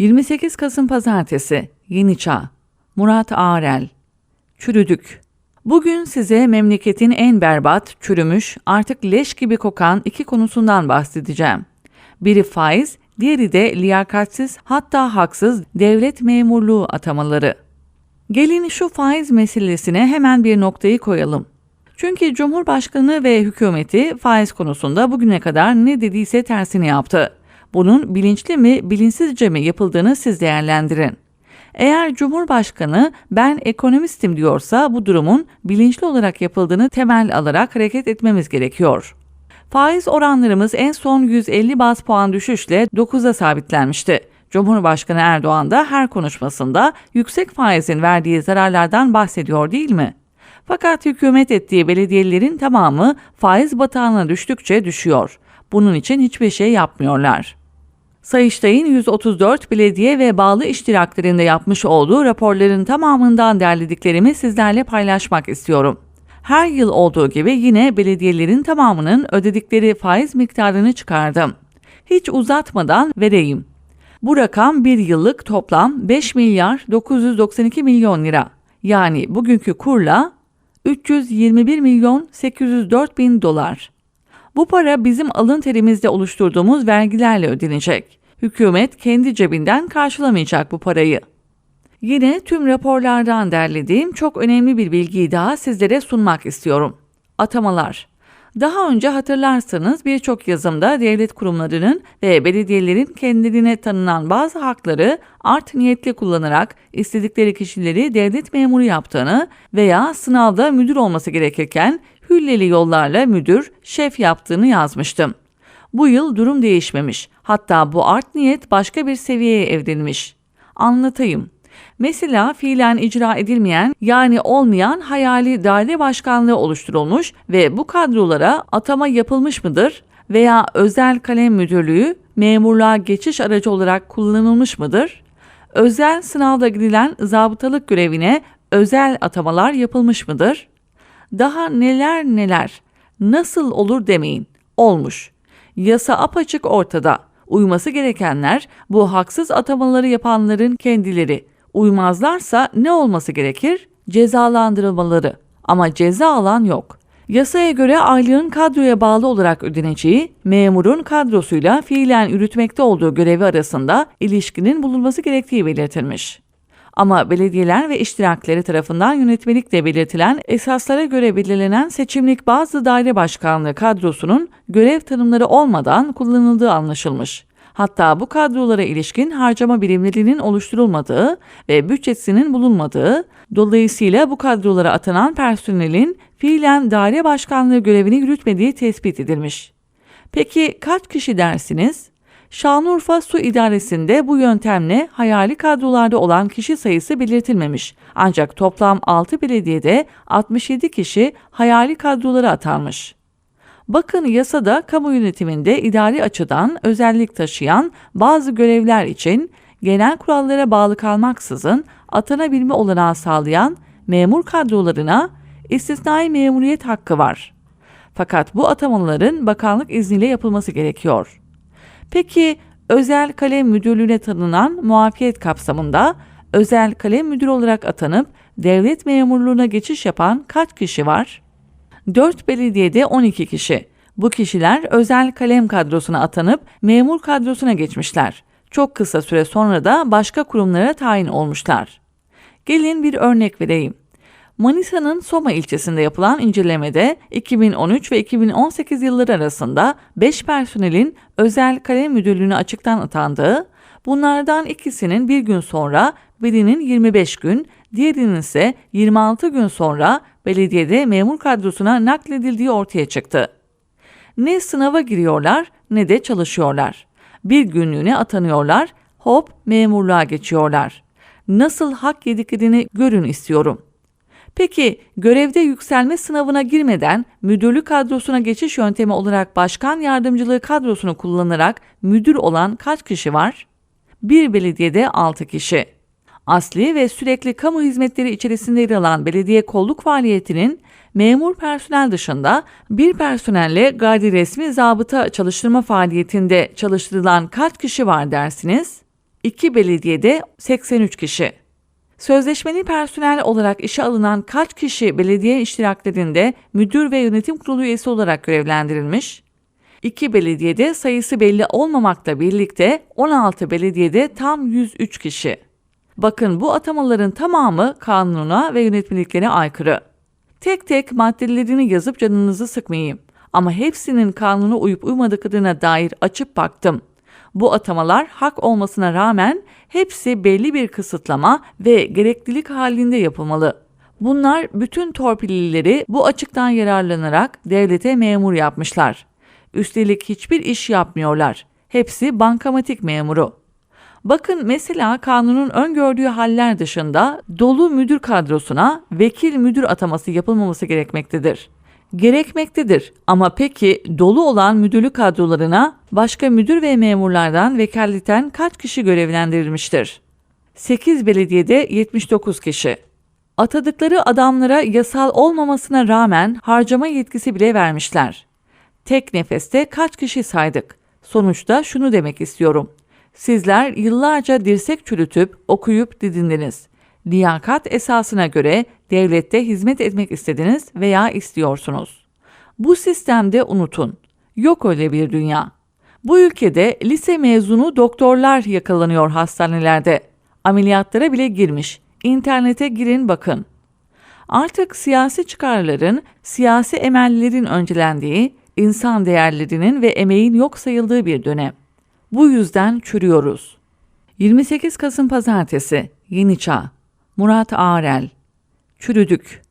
28 Kasım Pazartesi Yeni Çağ Murat Ağrel Çürüdük Bugün size memleketin en berbat, çürümüş, artık leş gibi kokan iki konusundan bahsedeceğim. Biri faiz, diğeri de liyakatsiz hatta haksız devlet memurluğu atamaları. Gelin şu faiz meselesine hemen bir noktayı koyalım. Çünkü Cumhurbaşkanı ve hükümeti faiz konusunda bugüne kadar ne dediyse tersini yaptı. Bunun bilinçli mi, bilinçsizce mi yapıldığını siz değerlendirin. Eğer Cumhurbaşkanı ben ekonomistim diyorsa bu durumun bilinçli olarak yapıldığını temel alarak hareket etmemiz gerekiyor. Faiz oranlarımız en son 150 baz puan düşüşle 9'a sabitlenmişti. Cumhurbaşkanı Erdoğan da her konuşmasında yüksek faizin verdiği zararlardan bahsediyor değil mi? Fakat hükümet ettiği belediyelerin tamamı faiz batağına düştükçe düşüyor. Bunun için hiçbir şey yapmıyorlar. Sayıştay'ın 134 belediye ve bağlı iştiraklerinde yapmış olduğu raporların tamamından derlediklerimi sizlerle paylaşmak istiyorum. Her yıl olduğu gibi yine belediyelerin tamamının ödedikleri faiz miktarını çıkardım. Hiç uzatmadan vereyim. Bu rakam bir yıllık toplam 5 milyar 992 milyon lira. Yani bugünkü kurla 321 milyon 804 bin dolar. Bu para bizim alın terimizde oluşturduğumuz vergilerle ödenecek. Hükümet kendi cebinden karşılamayacak bu parayı. Yine tüm raporlardan derlediğim çok önemli bir bilgiyi daha sizlere sunmak istiyorum. Atamalar. Daha önce hatırlarsanız birçok yazımda devlet kurumlarının ve belediyelerin kendilerine tanınan bazı hakları art niyetli kullanarak istedikleri kişileri devlet memuru yaptığını veya sınavda müdür olması gerekirken hülleli yollarla müdür, şef yaptığını yazmıştım. Bu yıl durum değişmemiş. Hatta bu art niyet başka bir seviyeye evrilmiş. Anlatayım. Mesela fiilen icra edilmeyen yani olmayan hayali daire başkanlığı oluşturulmuş ve bu kadrolara atama yapılmış mıdır veya özel kalem müdürlüğü memurluğa geçiş aracı olarak kullanılmış mıdır? Özel sınavda gidilen zabıtalık görevine özel atamalar yapılmış mıdır? Daha neler neler. Nasıl olur demeyin. Olmuş. Yasa apaçık ortada. Uyması gerekenler bu haksız atamaları yapanların kendileri. Uymazlarsa ne olması gerekir? Cezalandırılmaları. Ama ceza alan yok. Yasaya göre aylığın kadroya bağlı olarak ödeneceği, memurun kadrosuyla fiilen yürütmekte olduğu görevi arasında ilişkinin bulunması gerektiği belirtilmiş. Ama belediyeler ve iştirakleri tarafından yönetmelikle belirtilen esaslara göre belirlenen seçimlik bazı daire başkanlığı kadrosunun görev tanımları olmadan kullanıldığı anlaşılmış. Hatta bu kadrolara ilişkin harcama birimlerinin oluşturulmadığı ve bütçesinin bulunmadığı, dolayısıyla bu kadrolara atanan personelin fiilen daire başkanlığı görevini yürütmediği tespit edilmiş. Peki kaç kişi dersiniz? Şanlıurfa Su İdaresi'nde bu yöntemle hayali kadrolarda olan kişi sayısı belirtilmemiş. Ancak toplam 6 belediyede 67 kişi hayali kadrolara atanmış. Bakın yasada kamu yönetiminde idari açıdan özellik taşıyan bazı görevler için genel kurallara bağlı kalmaksızın atanabilme olanağı sağlayan memur kadrolarına istisnai memuriyet hakkı var. Fakat bu atamaların bakanlık izniyle yapılması gerekiyor. Peki özel kalem müdürlüğüne tanınan muafiyet kapsamında özel kalem müdür olarak atanıp devlet memurluğuna geçiş yapan kaç kişi var? 4 belediyede 12 kişi. Bu kişiler özel kalem kadrosuna atanıp memur kadrosuna geçmişler. Çok kısa süre sonra da başka kurumlara tayin olmuşlar. Gelin bir örnek vereyim. Manisa'nın Soma ilçesinde yapılan incelemede 2013 ve 2018 yılları arasında 5 personelin özel kalem müdürlüğüne açıktan atandığı, bunlardan ikisinin bir gün sonra birinin 25 gün, diğerinin ise 26 gün sonra belediyede memur kadrosuna nakledildiği ortaya çıktı. Ne sınava giriyorlar ne de çalışıyorlar. Bir günlüğüne atanıyorlar, hop memurluğa geçiyorlar. Nasıl hak yediklerini görün istiyorum.'' Peki görevde yükselme sınavına girmeden müdürlük kadrosuna geçiş yöntemi olarak başkan yardımcılığı kadrosunu kullanarak müdür olan kaç kişi var? Bir belediyede 6 kişi. Asli ve sürekli kamu hizmetleri içerisinde yer alan belediye kolluk faaliyetinin memur personel dışında bir personelle gayri resmi zabıta çalıştırma faaliyetinde çalıştırılan kaç kişi var dersiniz? 2 belediyede 83 kişi. Sözleşmeli personel olarak işe alınan kaç kişi belediye iştiraklerinde müdür ve yönetim kurulu üyesi olarak görevlendirilmiş? İki belediyede sayısı belli olmamakla birlikte 16 belediyede tam 103 kişi. Bakın bu atamaların tamamı kanuna ve yönetmeliklere aykırı. Tek tek maddelerini yazıp canınızı sıkmayayım. Ama hepsinin kanuna uyup uymadıklarına dair açıp baktım. Bu atamalar hak olmasına rağmen hepsi belli bir kısıtlama ve gereklilik halinde yapılmalı. Bunlar bütün torpillileri bu açıktan yararlanarak devlete memur yapmışlar. Üstelik hiçbir iş yapmıyorlar. Hepsi bankamatik memuru. Bakın mesela kanunun öngördüğü haller dışında dolu müdür kadrosuna vekil müdür ataması yapılmaması gerekmektedir. Gerekmektedir ama peki dolu olan müdürlük kadrolarına başka müdür ve memurlardan vekaleten kaç kişi görevlendirilmiştir? 8 belediyede 79 kişi. Atadıkları adamlara yasal olmamasına rağmen harcama yetkisi bile vermişler. Tek nefeste kaç kişi saydık? Sonuçta şunu demek istiyorum. Sizler yıllarca dirsek çürütüp okuyup didindiniz. Liyakat esasına göre devlette hizmet etmek istediniz veya istiyorsunuz. Bu sistemde unutun. Yok öyle bir dünya. Bu ülkede lise mezunu doktorlar yakalanıyor hastanelerde. Ameliyatlara bile girmiş. İnternete girin bakın. Artık siyasi çıkarların, siyasi emellerin öncelendiği, insan değerlerinin ve emeğin yok sayıldığı bir dönem. Bu yüzden çürüyoruz. 28 Kasım Pazartesi, Yeni Çağ, Murat Ağrel, Çürüdük.